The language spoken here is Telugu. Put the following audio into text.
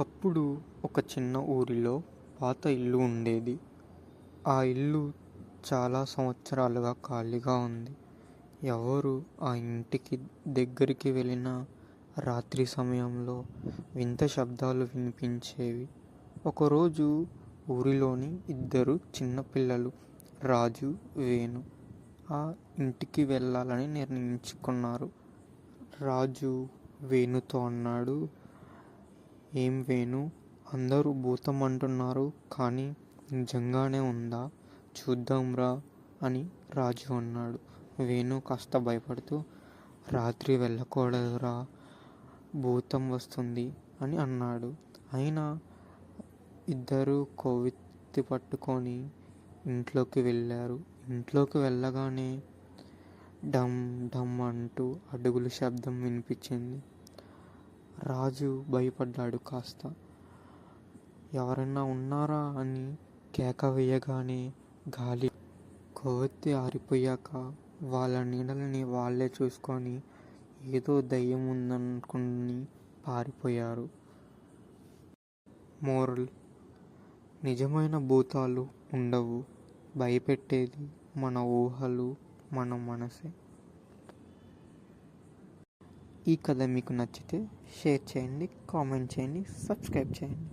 ఒకప్పుడు ఒక చిన్న ఊరిలో పాత ఇల్లు ఉండేది. ఆ ఇల్లు చాలా సంవత్సరాలుగా ఖాళీగా ఉంది. ఎవరు ఆ ఇంటికి దగ్గరికి వెళ్ళినా రాత్రి సమయంలో వింత శబ్దాలు వినిపించేవి. ఒకరోజు ఊరిలోని ఇద్దరు చిన్నపిల్లలు రాజు వేణు ఆ ఇంటికి వెళ్ళాలని నిర్ణయించుకున్నారు. రాజు వేణుతో అన్నాడు ఏం వేణు? అందరూ భూతం అంటున్నారు కానీ నిజంగానే ఉందా? చూద్దాంరా అని రాజు అన్నాడు. వేణు కాస్త భయపడుతూ రాత్రి వెళ్ళకూడదురా భూతం వస్తుంది అని అన్నాడు. అయినా ఇద్దరు కొవ్వెత్తి పట్టుకొని ఇంట్లోకి వెళ్ళారు. ఇంట్లోకి వెళ్ళగానే డమ్ డమ్ అంటూ అడుగుల శబ్దం వినిపించింది. రాజు భయపడ్డాడు కాస్త. ఎవరన్నా ఉన్నారా? అని కేక వేయగానే గాలి కొవ్వొత్తి ఆరిపోయాక వాళ్ళ నీడలని వాళ్ళే చూసుకొని ఏదో దయ్యం ఉందనుకుని పారిపోయారు. మోరల్ నిజమైన భూతాలు ఉండవు. భయపెట్టేది మన ఊహలు మన మనసే. ఈ కథ మీకు నచ్చితే షేర్ చేయండి కామెంట్ చేయండి సబ్స్క్రైబ్ చేయండి.